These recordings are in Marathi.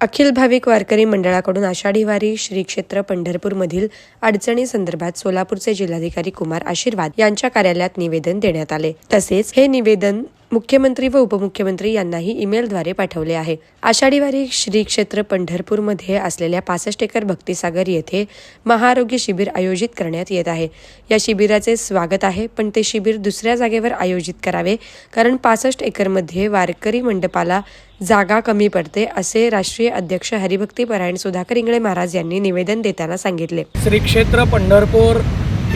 अखिल भाविक वारकरी मंडळाकडून आषाढी वारी श्री क्षेत्र पंढरपूरमधील अडचणी संदर्भात सोलापूरचे जिल्हाधिकारी कुमार आशीर्वाद यांच्या कार्यालयात निवेदन देण्यात आले. तसेच हे निवेदन मुख्यमंत्री व उपमुख्यमंत्री यांनाही ईमेलद्वारे पाठवले आहे. आषाढी वारी श्री क्षेत्र पंढरपूरमध्ये असलेल्या पासष्ट एकर भक्तिसागर येथे महाआरोग्य शिबिर आयोजित करण्यात येत आहे. या शिबिराचे स्वागत आहे पण ते शिबिर दुसऱ्या जागेवर आयोजित करावे कारण पासष्ट एकरमध्ये वारकरी मंडपाला जागा कमी पडते असे राष्ट्रीय अध्यक्ष हरिभक्ती परायण सुधाकर इंगळे महाराज यांनी निवेदन देताना सांगितले. श्री क्षेत्र पंढरपूर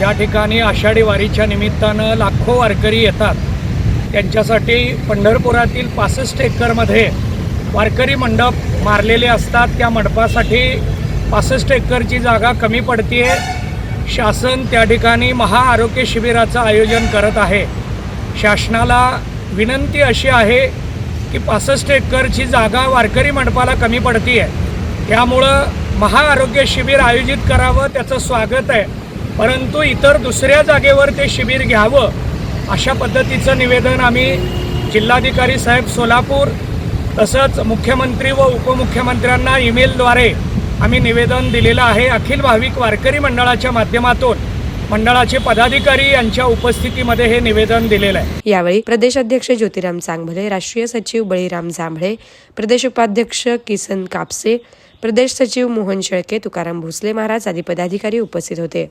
या ठिकाणी आषाढी वारीच्या निमित्तानं लाखो वारकरी येतात. त्यांच्यासाठी पंढरपुरातील पासष्ट एकरमध्ये वारकरी मंडप मारलेले असतात. त्या मंडपासाठी पासष्ट एकरची जागा कमी पडते शासन त्या ठिकाणी महाआरोग्य शिबिराचं आयोजन करत आहे. शासनाला विनंती अशी आहे की पासष्ट एकरची जागा वारकरी मंडपाला कमी पडती आहे त्यामुळं महाआरोग्य शिबिर आयोजित करावं त्याचं स्वागत आहे. परंतु इतर दुसऱ्या जागेवर ते शिबिर घ्यावं अशा पद्धतीचं निवेदन आम्ही जिल्हाधिकारी साहेब सोलापूर तसंच मुख्यमंत्री व उपमुख्यमंत्र्यांना ईमेलद्वारे आम्ही निवेदन दिलेलं आहे. अखिल भाविक वारकरी मंडळाच्या माध्यमातून मंडळाचे पदाधिकारी यांच्या उपस्थितीमध्ये हे निवेदन दिलेलं आहे. यावेळी प्रदेशाध्यक्ष ज्योतिराम चांगभले राष्ट्रीय सचिव बळीराम जांभळे प्रदेश उपाध्यक्ष किसन कापसे प्रदेश सचिव मोहन शेळके तुकाराम भोसले महाराज आदी पदाधिकारी उपस्थित होते.